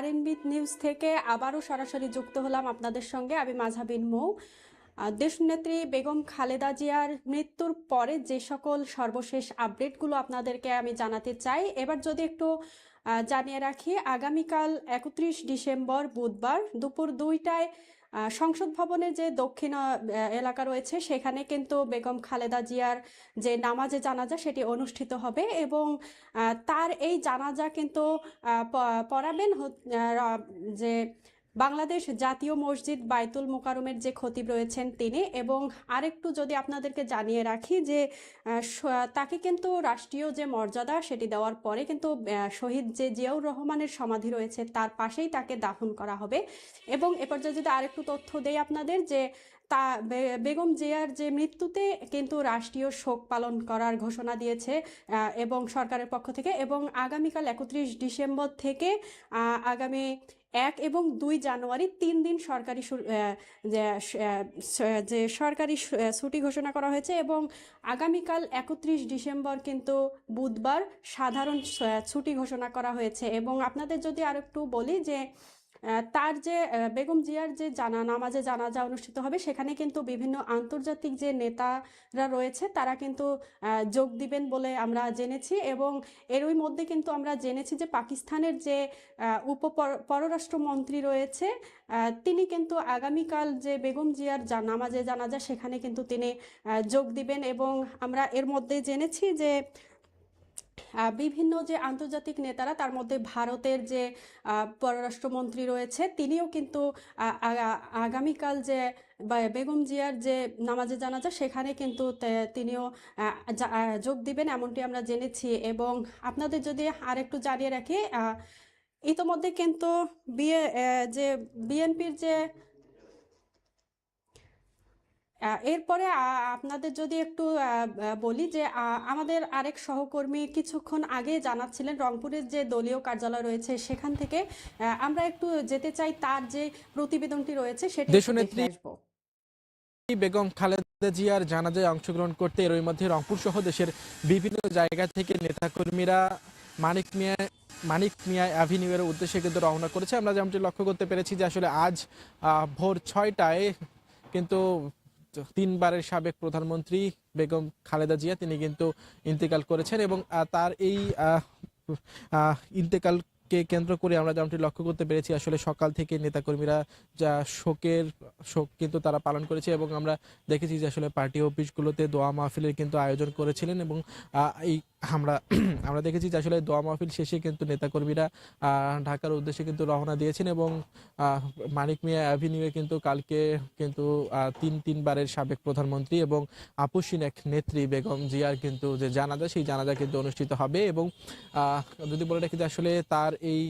RNB news থেকে আবারও সরাসরি যুক্ত হলাম আপনাদের সঙ্গে। আমি মাঝাবিন মৌ। দেশনেত্রী বেগম খালেদা জিয়ার মৃত্যুর পরে যে সকল সর্বশেষ আপডেটগুলো আপনাদেরকে আমি জানাতে চাই, এবার যদি একটু জানিয়ে রাখি, আগামীকাল একত্রিশ ডিসেম্বর বুধবার দুপুর দুইটায় সংসদ ভবনের যে দক্ষিণ এলাকা রয়েছে, সেখানে কিন্তু বেগম খালেদা জিয়ার যে নামাজে জানাজা, সেটি অনুষ্ঠিত হবে এবং তার এই জানাজা কিন্তু পড়াবেন যে বাংলাদেশ জাতীয় মসজিদ বাইতুল মোকারমের যে খতিব রয়েছেন তিনি এবং আরেকটু যদি আপনাদেরকে জানিয়ে রাখি যে তাকে কিন্তু রাষ্ট্রীয় যে মর্যাদা সেটি দেওয়ার পরে কিন্তু শহীদ যে জিয়াউর রহমানের সমাধি রয়েছে তার পাশেই তাকে দাফন করা হবে। এবং এ পর্যায়ে যদি আরেকটু তথ্য দেই আপনাদের যে, তা বেগম জিয়ার যে মৃত্যুতে কিন্তু রাষ্ট্রীয় শোক পালন করার ঘোষণা দিয়েছে এবং সরকারের পক্ষ থেকে এবং আগামীকাল একত্রিশ ডিসেম্বর থেকে আগামী এক এবং দুই জানুয়ারি তিন দিন সরকারি যে সরকারি ছুটি ঘোষণা করা হয়েছে এবং আগামীকাল একত্রিশ ডিসেম্বর কিন্তু বুধবার সাধারণ ছুটি ঘোষণা করা হয়েছে। এবং আপনাদের যদি আর একটু বলি যে তার যে বেগম জিয়ার যে জানা, নামাজে জানাজা অনুষ্ঠিত হবে, সেখানে কিন্তু বিভিন্ন আন্তর্জাতিক যে নেতারা রয়েছে, তারা কিন্তু যোগ দিবেন বলে আমরা জেনেছি এবং এরই মধ্যে কিন্তু আমরা জেনেছি যে পাকিস্তানের যে উপ পররাষ্ট্রমন্ত্রী রয়েছে তিনি কিন্তু আগামীকাল যে বেগম জিয়ার নামাজে জানাজা, সেখানে কিন্তু তিনি যোগ দিবেন এবং আমরা এর মধ্যে জেনেছি যে বিভিন্ন যে আন্তর্জাতিক নেতারা তার মধ্যে ভারতের যে পররাষ্ট্রমন্ত্রী রয়েছে তিনিও কিন্তু আগামীকাল যে বেগম জিয়ার যে নামাজে জানাজা সেখানে কিন্তু তিনিও যোগ দিবেন এমনটি আমরা জেনেছি। এবং আপনাদের যদি আরেকটু জানিয়ে রাখি ইতোমধ্যে কিন্তু আহ, যে বিএনপির যে এরপরে আপনাদের যদি একটু বলি যে আমাদের আরেক সহকর্মী কিছুক্ষণ আগে জানাচ্ছিলেন রংপুরের যে দলীয় কার্যালয় রয়েছে সেখান থেকে আমরা একটু যেতে চাই তার যে প্রতিবেদনটি রয়েছে সেটি দেশনেত্রী বেগম খালেদা জিয়ার জানাজায় অংশগ্রহণ করতে এর মধ্যে রংপুর সহ দেশের বিভিন্ন জায়গা থেকে নেতাকর্মীরা মানিক মিয়া মানিক মিয়া অ্যাভিনিউয়ের উদ্দেশ্যে কিন্তু রওনা করেছে। আমরা যেমনটি লক্ষ্য করতে পেরেছি যে আসলে আজ আহ, ভোর ছয়টায় কিন্তু তিনবারের সাবেক প্রধানমন্ত্রী বেগম খালেদা জিয়া, তিনি কিন্তু ইন্তেকাল করেছেন এবং তার এই ইন্তেকাল কে কেন্দ্র করে আমরা যেমনটি লক্ষ্য করতে পেরেছি, আসলে সকাল থেকে নেতাকর্মীরা যা শোকের শোক কিন্তু তারা পালন করেছে এবং আমরা দেখেছি যে আসলে পার্টি অফিসগুলোতে দোয়া মাহফিলের কিন্তু আয়োজন করেছিলেন এবং এই আমরা আমরা দেখেছি যে আসলে দোয়া মাহফিল শেষে কিন্তু নেতাকর্মীরা ঢাকার উদ্দেশ্যে কিন্তু রওনা দিয়েছেন এবং মানিক মিয়া অ্যাভিনিউয়ে কিন্তু কালকে কিন্তু তিন, তিনবারের সাবেক প্রধানমন্ত্রী এবং আপুসিন এক নেত্রী বেগম জিয়ার কিন্তু যে জানাজা, সেই জানাজা কিন্তু অনুষ্ঠিত হবে এবং যদি বলে রাখি যে আসলে তার এই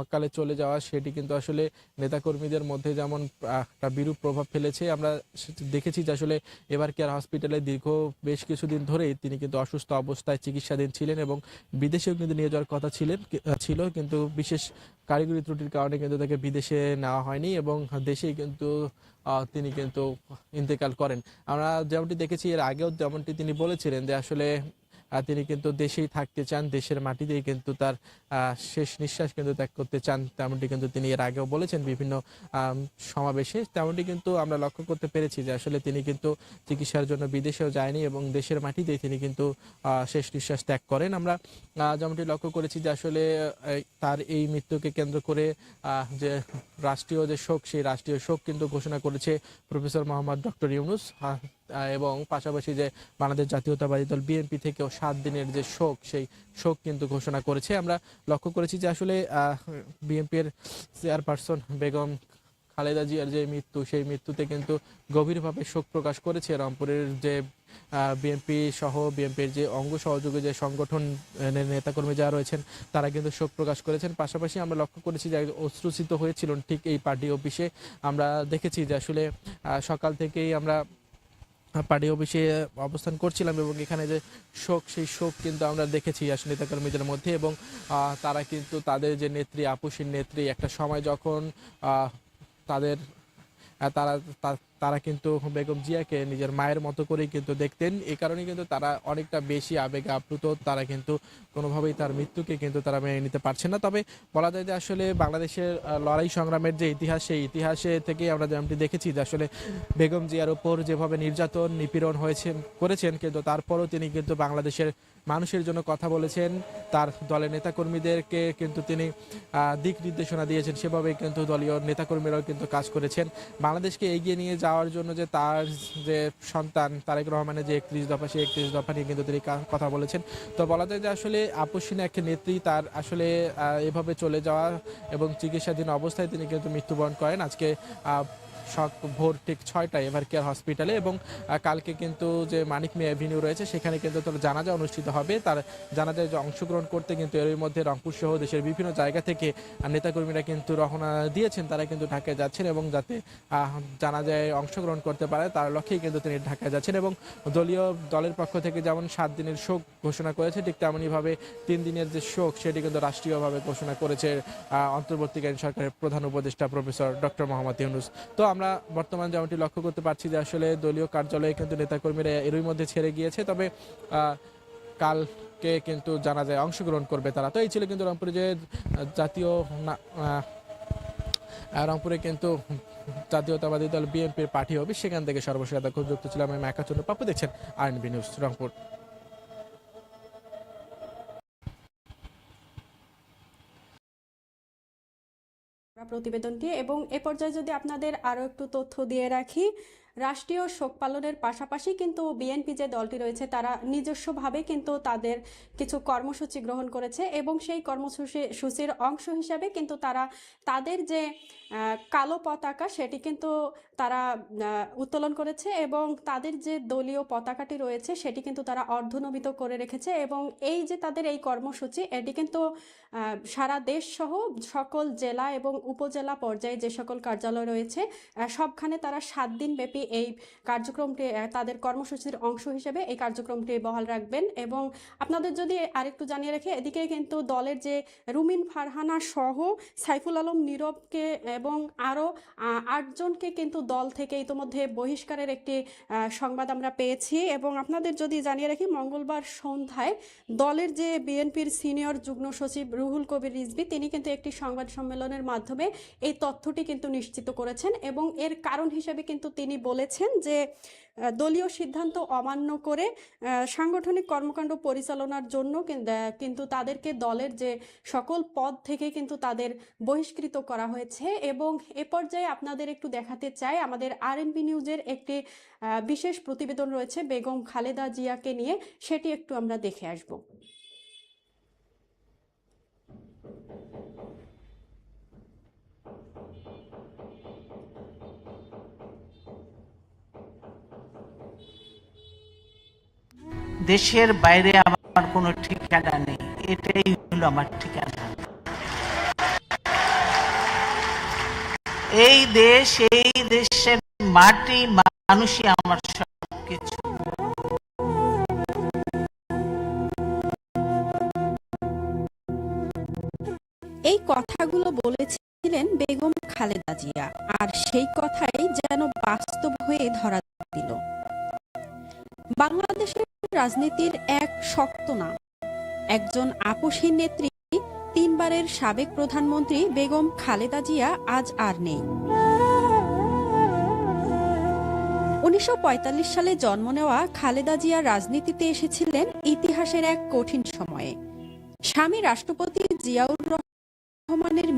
অকালে চলে যাওয়া সেটি কিন্তু আসলে নেতাকর্মীদের মধ্যে যেমন একটা বিরূপ প্রভাব ফেলেছে, আমরা দেখেছি যে আসলে এবার কেয়ার হসপিটালে দীর্ঘ বেশ কিছুদিন ধরেই তিনি কিন্তু অসুস্থ অবস্থায় চিকিৎসাধীন ছিলেন এবং বিদেশেও কিন্তু নিয়ে যাওয়ার কথা ছিলেন ছিল। কিন্তু বিশেষ কারিগরি ত্রুটির কারণে কিন্তু তাকে বিদেশে নেওয়া হয়নি এবং দেশেই কিন্তু তিনি কিন্তু ইন্তেকাল করেন। আমরা যেমনটি দেখেছি, এর আগেও যেমনটি তিনি বলেছিলেন যে আসলে তিনি কিন্তু দেশেই থাকতে চান, দেশের মাটিতেই কিন্তু তার শেষ নিঃশ্বাস কিন্তু ত্যাগ করতে চান। তেমনটি কিন্তু তিনি এর আগেও বলেছেন বিভিন্ন সমাবেশে। তেমনটি কিন্তু আমরা লক্ষ্য করতে পেরেছি যে আসলে তিনি কিন্তু চিকিৎসার জন্য বিদেশেও যায়নি এবং দেশের মাটিতেই তিনি কিন্তু শেষ নিঃশ্বাস ত্যাগ করেন। আমরা যেমনটি লক্ষ্য করেছি যে আসলে তার এই মৃত্যুকে কেন্দ্র করে যে রাষ্ট্রীয় যে শোক, সেই রাষ্ট্রীয় শোক কিন্তু ঘোষণা করেছে প্রফেসর মোহাম্মদ ডক্টর ইউনুস। এবং পাশাপাশি যে বাংলাদেশ জাতীয়তাবাদী দল বিএনপি থেকেও সাত দিনের যে শোক, সেই শোক কিন্তু ঘোষণা করেছে। আমরা লক্ষ্য করেছি যে আসলে বিএনপির চেয়ারপারসন বেগম খালেদা জিয়ার যে মৃত্যু, সেই মৃত্যুতে কিন্তু গভীরভাবে শোক প্রকাশ করেছে। রংপুরের যে বিএনপি সহ বিএনপির যে অঙ্গ সহযোগী যে সংগঠন নেতাকর্মী যারা রয়েছেন, তারা কিন্তু শোক প্রকাশ করেছেন। পাশাপাশি আমরা লক্ষ্য করেছি যে অশ্রুসিত হয়েছিল ঠিক এই পার্টি অফিসে। আমরা দেখেছি যে আসলে সকাল থেকেই আমরা পার্টি অফিসে অবস্থান করছিলাম এবং এখানে যে শোক, সেই শোক কিন্তু আমরা দেখেছি আসলে নেতাকর্মীদের মধ্যে এবং তারা কিন্তু তাদের যে নেত্রী, আপুসীর নেত্রী, একটা সময় যখন তাদের তারা তারা কিন্তু বেগম জিয়াকে নিজের মায়ের মতো করেই কিন্তু দেখতেন। এই কারণে কিন্তু তারা অনেকটা বেশি আবেগে আপ্লুত। তারা কিন্তু কোনোভাবেই তার মৃত্যুকে কিন্তু তারা মেনে নিতে পারছে না। তবে বলা যায় যে আসলে বাংলাদেশের লড়াই সংগ্রামের যে ইতিহাস, সেই ইতিহাসে থেকে আমরা যেমনটি দেখেছি যে আসলে বেগম জিয়ার উপর যেভাবে নির্যাতন, নিপীড়ন হয়েছে করেছেন, কিন্তু তারপরও তিনি কিন্তু বাংলাদেশের মানুষের জন্য কথা বলেছেন। তার দলের নেতাকর্মীদেরকে কিন্তু তিনি দিক নির্দেশনা দিয়েছেন। সেভাবে কিন্তু দলীয় নেতাকর্মীরাও কিন্তু কাজ করেছেন। বাংলাদেশকে এগিয়ে নিয়ে যাওয়ার জন্য যে তার যে সন্তান তারেক রহমানের যে একত্রিশ দফা, সেই একত্রিশ দফা নিয়ে কিন্তু তিনি কথা বলেছেন। তো বলা যায় যে আসলে আপসীন এক নেত্রী, তার আসলে এভাবে চলে যাওয়া এবং চিকিৎসাধীন অবস্থায় তিনি কিন্তু মৃত্যুবরণ করেন। আজকে ভোর ঠিক ছয়টায় এভার কেয়ার হসপিটালে এবং কালকে কিন্তু যে মানিক মে অ্যাভিনিউ রয়েছে, সেখানে কিন্তু তার জানাজা অনুষ্ঠিত হবে। তার জানাজায় অংশগ্রহণ করতে কিন্তু এর মধ্যে রংপুর সহ দেশের বিভিন্ন জায়গা থেকে নেতাকর্মীরা কিন্তু রওনা দিয়েছেন। তারা কিন্তু ঢাকায় যাচ্ছেন এবং যাতে জানাজায় অংশগ্রহণ করতে পারে, তার লক্ষ্যেই কিন্তু তিনি ঢাকায় যাচ্ছেন এবং দলীয় দলের পক্ষ থেকে যেমন সাত দিনের শোক ঘোষণা করেছে, ঠিক তেমনইভাবে তিন দিনের যে শোক, সেটি কিন্তু রাষ্ট্রীয়ভাবে ঘোষণা করেছে অন্তর্বর্তীকালীন সরকারের প্রধান উপদেষ্টা প্রফেসর ডক্টর মোহাম্মদ ইউনুস। তো আমরা বর্তমান যেমনটি লক্ষ্য করতে পারছি যে আসলে দলীয় কার্যালয়ে কিন্তু নেতাকর্মীরা এরই মধ্যে ছেড়ে গিয়েছে, তবে কালকে কিন্তু জানা যায় অংশগ্রহণ করবে তারা। তো এই ছিল কিন্তু রংপুরে যে, জাতীয় রংপুরে কিন্তু জাতীয়তাবাদী দল বিএনপির পার্টি হবে সেখান থেকে সর্বশেষ খুব যুক্ত ছিলাম আমি একাচন্দ্র পাপ্পু দেখছেন আরএনবি নিউজ রংপুর। প্রতিবেদনটি। এবং এ পর্যায়ে যদি আপনাদের আরও একটু তথ্য দিয়ে রাখি রাষ্ট্রীয় শোক পালনের পাশাপাশি কিন্তু বিএনপি যে দলটি রয়েছে, তারা নিজস্বভাবে কিন্তু তাদের কিছু কর্মসূচি গ্রহণ করেছে এবং সেই কর্মসূচি সূচির অংশ হিসাবে কিন্তু তারা তাদের যে কালো পতাকা সেটি কিন্তু তারা উত্তোলন করেছে এবং তাদের যে দলীয় পতাকাটি রয়েছে সেটি কিন্তু তারা অর্ধনমিত করে রেখেছে এবং এই যে তাদের এই কর্মসূচি, এটি কিন্তু সারা দেশ সহ সকল জেলা এবং উপজেলা পর্যায়ে যে সকল কার্যালয় রয়েছে সবখানে তারা সাত দিন ব্যাপী এই কার্যক্রমটি তাদের কর্মসূচির অংশ হিসেবে এই কার্যক্রমটি বহাল রাখবেন। এবং আপনাদের যদি আরেকটু জানিয়ে রাখি, এদিকে কিন্তু দলের যে রুমিন ফারহানা সহ সাইফুল আলম নীরবকে এবং আরও আটজনকে কিন্তু দল থেকে ইতোমধ্যে বহিষ্কারের একটি সংবাদ আমরা পেয়েছি। এবং আপনাদের যদি জানিয়ে রাখি, মঙ্গলবার সন্ধ্যায় দলের যে বিএনপির সিনিয়র যুগ্ম সচিব রুহুল কবির রিজভি, তিনি কিন্তু একটি সংবাদ সম্মেলনের মাধ্যমে এই তথ্যটি কিন্তু নিশ্চিত করেছেন। এবং এর কারণ হিসেবে কিন্তু তিনি বলেছেন যে দলীয় সিদ্ধান্ত অমান্য করে সাংগঠনিক কর্মকাণ্ড পরিচালনার জন্য কিন্তু তাদেরকে দলের যে সকল পদ থেকে কিন্তু তাদের বহিষ্কৃত করা হয়েছে এবং এ পর্যায়ে আপনাদের একটু দেখাতে চাই, আমাদের আর আরএনবি নিউজের একটি বিশেষ প্রতিবেদন রয়েছে বেগম খালেদা জিয়াকে নিয়ে, সেটি একটু আমরা দেখে আসব। দেশের বাইরে আমার কোনো ঠিকানা নেই। এটাই হলো আমার ঠিকানা। এই দেশ, এই দেশের মাটি, মানুষই আমার সব কিছু এই কথাগুলো বলেছিলেন বেগম খালেদা জিয়া, আর সেই কথাই যেন বাস্তব হয়ে ধরা দিল। বাংলাদেশের রাজনীতির এক শক্ত নাম। একজন আপসহীন নেত্রী, তিনবারের সাবেক প্রধানমন্ত্রী বেগম খালেদা জিয়া আজ আর নেই। উনিশশো পঁয়তাল্লিশ সালে জন্ম নেওয়া খালেদা জিয়া রাজনীতিতে এসেছিলেন ইতিহাসের এক কঠিন সময়ে। স্বামী রাষ্ট্রপতি জিয়াউর রহমানের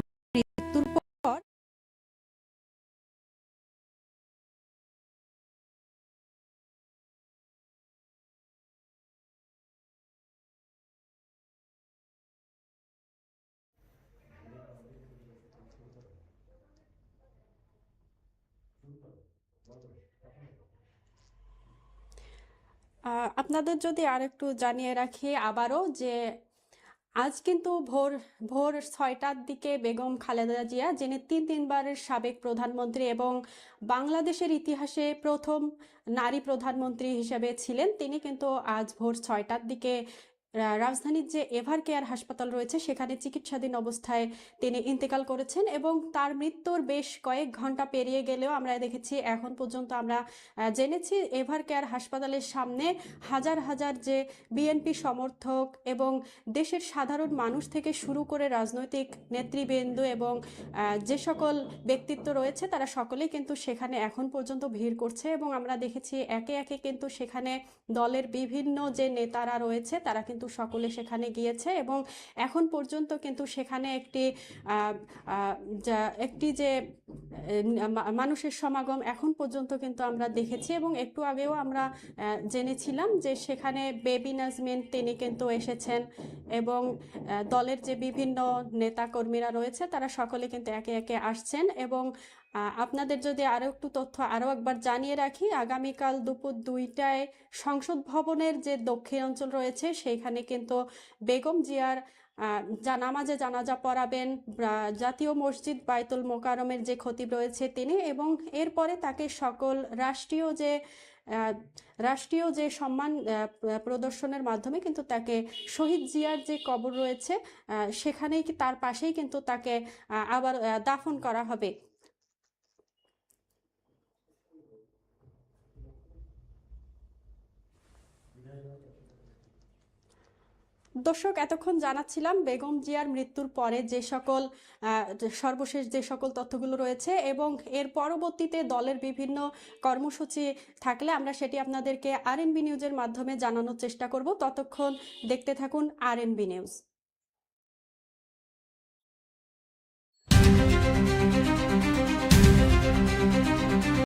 আপনাদের যদি আর একটু জানিয়ে রাখি আবারও যে আজ কিন্তু ভোর ভোর ছয়টার দিকে বেগম খালেদা জিয়া, যিনি তিন তিনবারের সাবেক প্রধানমন্ত্রী এবং বাংলাদেশের ইতিহাসে প্রথম নারী প্রধানমন্ত্রী হিসেবে ছিলেন, তিনি কিন্তু আজ ভোর ছয়টার দিকে রাজধানীর যে এভার কেয়ার হাসপাতাল রয়েছে, সেখানে চিকিৎসাধীন অবস্থায় তিনি ইন্তেকাল করেছেন এবং তার মৃত্যুর বেশ কয়েক ঘণ্টা পেরিয়ে গেলেও আমরা দেখেছি, এখন পর্যন্ত আমরা জেনেছি এভার কেয়ার হাসপাতালের সামনে হাজার হাজার যে বিএনপি সমর্থক এবং দেশের সাধারণ মানুষ থেকে শুরু করে রাজনৈতিক নেতৃবৃন্দ এবং যে সকল ব্যক্তিত্ব রয়েছে, তারা সকলেই কিন্তু সেখানে এখন পর্যন্ত ভিড় করছে এবং আমরা দেখেছি একে একে কিন্তু সেখানে দলের বিভিন্ন যে নেতারা রয়েছে, তারা কিন্তু সকলে সেখানে গিয়েছে এবং এখন পর্যন্ত কিন্তু সেখানে একটি একটি যে মানুষের সমাগম এখন পর্যন্ত কিন্তু আমরা দেখেছি এবং একটু আগেও আমরা জেনেছিলাম যে সেখানে বেবি নাজমিন তিনি কিন্তু এসেছেন এবং দলের যে বিভিন্ন নেতাকর্মীরা রয়েছে তারা সকলে কিন্তু একে একে আসছেন এবং আপনাদের যদি আরও একটু তথ্য আরও একবার জানিয়ে রাখি, আগামীকাল দুপুর দুইটায় সংসদ ভবনের যে দক্ষিণ অঞ্চল রয়েছে সেইখানে কিন্তু বেগম জিয়ার যা নামাজে জানাজা পড়াবেন জাতীয় মসজিদ বাইতুল মোকারমের যে খতিব রয়েছে তিনি এবং এরপরে তাকে সকল রাষ্ট্রীয় যে রাষ্ট্রীয় যে সম্মান প্রদর্শনের মাধ্যমে কিন্তু তাকে শহীদ জিয়ার যে কবর রয়েছে সেখানেই তার পাশেই কিন্তু তাকে আবার দাফন করা হবে। দর্শক, এতক্ষণ জানাচ্ছিলাম বেগম জিয়ার মৃত্যুর পরে যে সকল সর্বশেষ যে সকল তথ্যগুলো রয়েছে এবং এর পরবর্তীতে দলের বিভিন্ন কর্মসূচি থাকলে আমরা সেটি আপনাদেরকে আর নিউজের মাধ্যমে জানানোর চেষ্টা করব। ততক্ষণ দেখতে থাকুন আর নিউজ